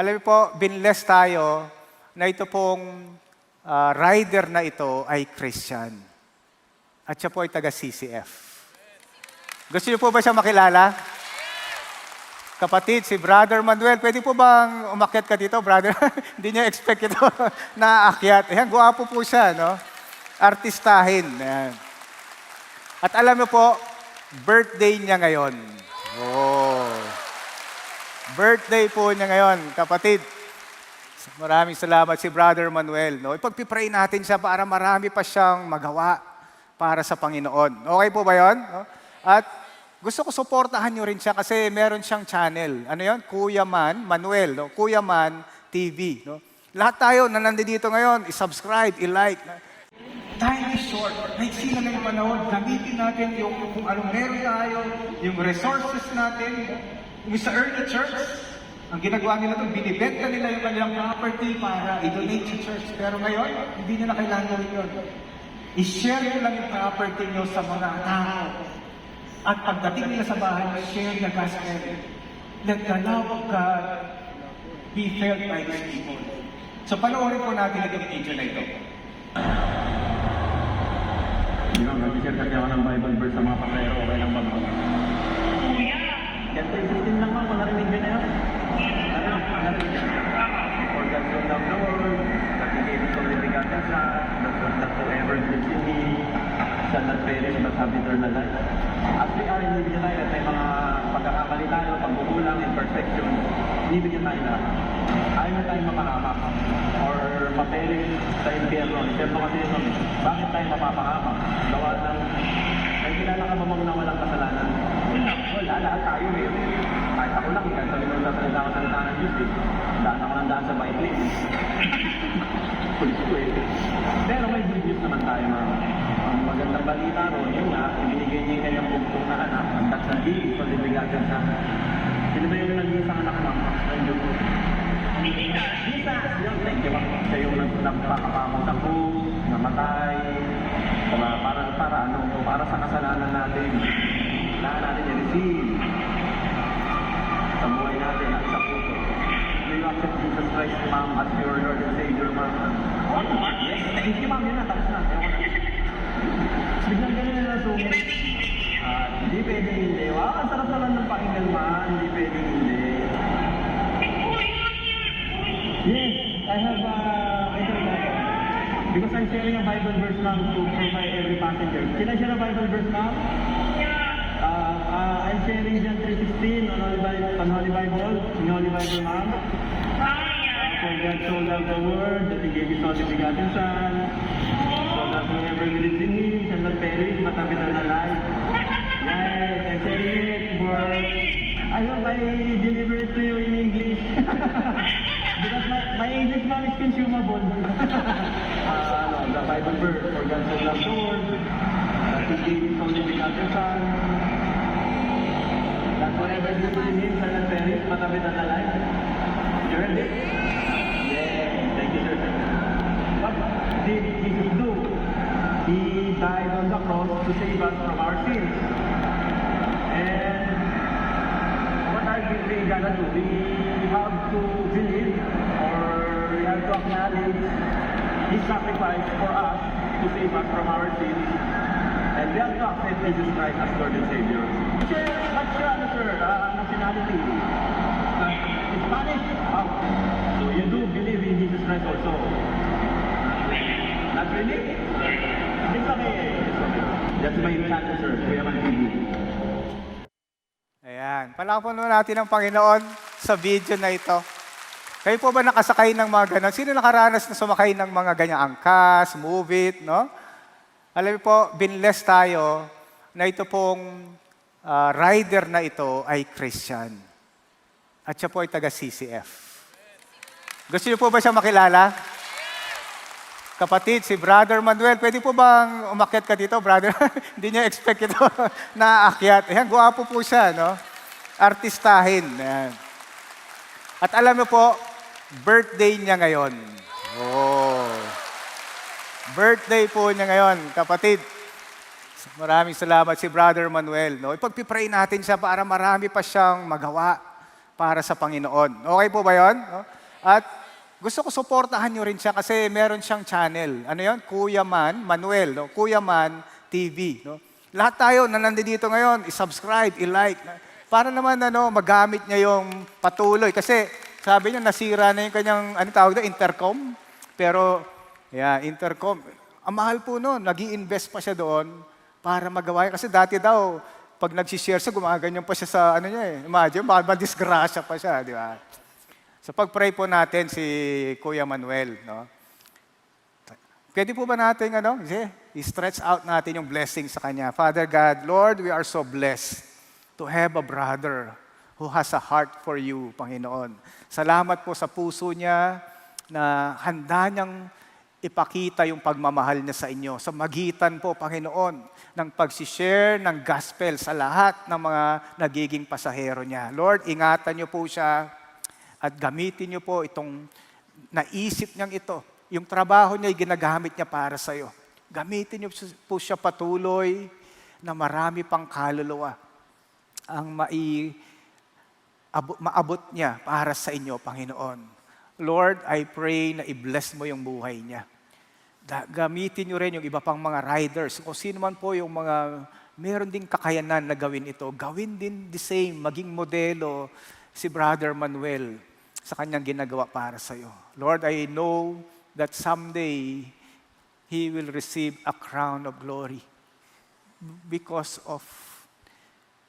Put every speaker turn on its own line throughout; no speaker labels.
Alam niyo po, binless tayo na ito pong ah, rider na ito ay Christian. At siya po ay taga CCF. Gusto niyo po ba siya makilala? Kapatid, si Brother Manuel, pwede po bang umakyat ka dito, brother? Hindi niya expect ito na aakyat. Ayan, guwapo po siya, no? Artistahin. Ayan. At alam mo po, birthday niya ngayon. Oh. Birthday po niya ngayon, kapatid. Maraming salamat si Brother Manuel. No? Ipagpipray natin siya para marami pa siyang magawa para sa Panginoon. Okay po ba yon? No? At gusto ko suportahan niyo rin siya kasi meron siyang channel. Ano yon? Kuya Man, Manuel. No? Kuya Man TV. No? Lahat tayo na nandito ngayon, i-subscribe, i-like. Time is short. Maiksi na lang yung panahon. Gamitin natin yung kung anong meron tayo, yung resources natin. Yung sa early church, ang ginagawa nila ito, binibenta nila yung kanilang property para i-donate sa church. Pero ngayon, hindi nyo na kailangan gawin yun. I-share nyo lang yung property nyo sa mga tao. At pagdating nila sa bahay, share the gospel. Let the love of God be felt by these people. So panoorin po natin itong video na ito.
Ba, mag-share kasi ako ng Bible verse sa mga pasayro, okay lang ba? Yan 316 lang ba, kung narinig nyo na yun? Ano? Narinig nyo? For God so loved the world, that He gave His only begotten Son, that was not whoever believes in Him, not perish but have eternal life. As we are in Libya United, may mga pagkakamali tayo, pagbukulang, imperfection, inibigyan tayo na. Ayaw na tayong mapahamak or maperish sa impyerno. Impyerno kasi eh. bakit tayo mapapahamak? Gawa ng, may kilala ka ba mong na walang kasalanan? Wala, lahat tayo eh. Kahit ako lang, kahit sabi mo na salita ako ng Diyos eh. Daan ako ng daan sa bike lane. Pulis ko eh. Pero may good news naman tayo mga ang magandang balita ron, yun nga, ibinigay niya yung kanyang bugtong na anak, ang tatlagi, so libigagan sa Sino ba yung naging isang anak mo? Ng Diyos? Jesus! Yun, thank you. Siya yung nag- nagpakapamong sa krus, namatay, para, para, para ano, para sa kasalanan natin. Kailangan natin i-receive sa buhay natin at sa puso. Do you accept Jesus Christ, ma'am, as your Lord and Savior, ma'am? Yes, thank you, ma'am. Yun na, tapos na. Ayoko na. Biglang ganun na lang sumo. Ah, hindi pwedeng hindi. Wow, ang sarap naman ng pakinggan, ma'am. Hindi pwedeng hindi. Yes, I have uh, ito na. Because I'm sharing a Bible verse ma'am to provide every passenger. Can I share a Bible verse ma'am? Uh, uh, I'm sharing John 3.16 on Holy Bible, on Holy Bible, in Holy Bible ma'am. For God so loved the world that He gave His only begotten Son, so that whoever believes in Him shall not perish but have eternal life. I deliver it to you in English. Because my, my English ma'am is consumable. uh, no, the Bible verse, for God so loved the world, that He gave His only begotten Son, that whoever believes in Him shall not perish but have eternal life. You heard it? Yeah, thank you, sir. What did Jesus do? He died on the cross to save us from our sins. We we gonna do? We have to believe or we have to acknowledge His sacrifice for us to save us from our sins. And we have to accept Jesus Christ as Lord and Savior. Sir? Uh, nationality? Uh, Spanish? Oh. So you do believe in Jesus Christ also? Not really? It's okay. It's okay. That's my channel, sir. Kuya Man TV.
Palakpan naman natin ang Panginoon sa video na ito. Kayo po ba nakasakay ng mga ganon? Sino nakaranas na sumakay ng mga ganyang angkas, move it, no? Alam niyo po, binless tayo na ito pong ah, rider na ito ay Christian. At siya po ay taga CCF. Gusto niyo po ba siya makilala? Kapatid, si Brother Manuel, pwede po bang umakyat ka dito, brother? Hindi niya expect ito na aakyat. Ayan, guwapo po siya, no? Artistahin. Ayan. At alam mo po, birthday niya ngayon. Oh. Birthday po niya ngayon, kapatid. Maraming salamat si Brother Manuel. No? Ipagpipray natin siya para marami pa siyang magawa para sa Panginoon. Okay po ba yon? No? At gusto ko suportahan nyo rin siya kasi meron siyang channel. Ano yon? Kuya Man, Manuel, no? Kuya Man TV. No? Lahat tayo na nandito ngayon, i-subscribe, i-like. Para naman ano, magamit niya yung patuloy. Kasi sabi niya, nasira na yung kanyang, ano tawag doon, intercom. Pero, yeah, intercom. Ang mahal po noon, nag invest pa siya doon para magawa yun. Kasi dati daw, pag nagsishare siya, gumaganyan pa siya sa ano niya eh. Imagine, baka disgrasya pa siya, di ba? So pag-pray po natin si Kuya Manuel, no? Pwede po ba natin, ano, i-stretch out natin yung blessing sa kanya. Father God, Lord, we are so blessed to have a brother who has a heart for you, Panginoon. Salamat po sa puso niya na handa niyang ipakita yung pagmamahal niya sa inyo sa magitan po, Panginoon, ng pagsishare ng gospel sa lahat ng mga nagiging pasahero niya. Lord, ingatan niyo po siya at gamitin niyo po itong naisip niyang ito. Yung trabaho niya, ginagamit niya para sa iyo. Gamitin niyo po siya patuloy na marami pang kaluluwa ang mai, abo- maabot niya para sa inyo, Panginoon. Lord, I pray na i-bless mo yung buhay niya. Da- gamitin niyo rin yung iba pang mga riders. Kung sino man po yung mga meron ding kakayanan na gawin ito, gawin din the same, maging modelo si Brother Manuel sa kanyang ginagawa para sa iyo. Lord, I know that someday he will receive a crown of glory because of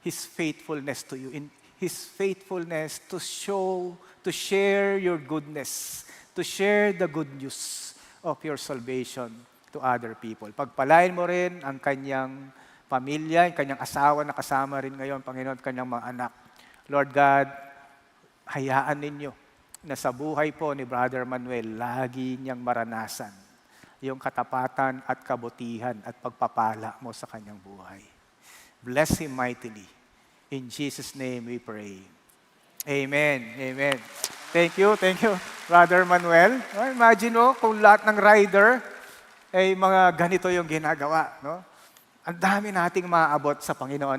his faithfulness to you, in his faithfulness to show, to share your goodness, to share the good news of your salvation to other people. Pagpalain mo rin ang kanyang pamilya, ang kanyang asawa na kasama rin ngayon, Panginoon, kanyang mga anak. Lord God, hayaan ninyo na sa buhay po ni Brother Manuel, lagi niyang maranasan yung katapatan at kabutihan at pagpapala mo sa kanyang buhay. Bless him mightily. In Jesus' name we pray. Amen. Amen. Thank you. Thank you, Brother Manuel. No, imagine mo kung lahat ng rider ay mga ganito yung ginagawa. No? Ang dami nating maaabot sa Panginoon.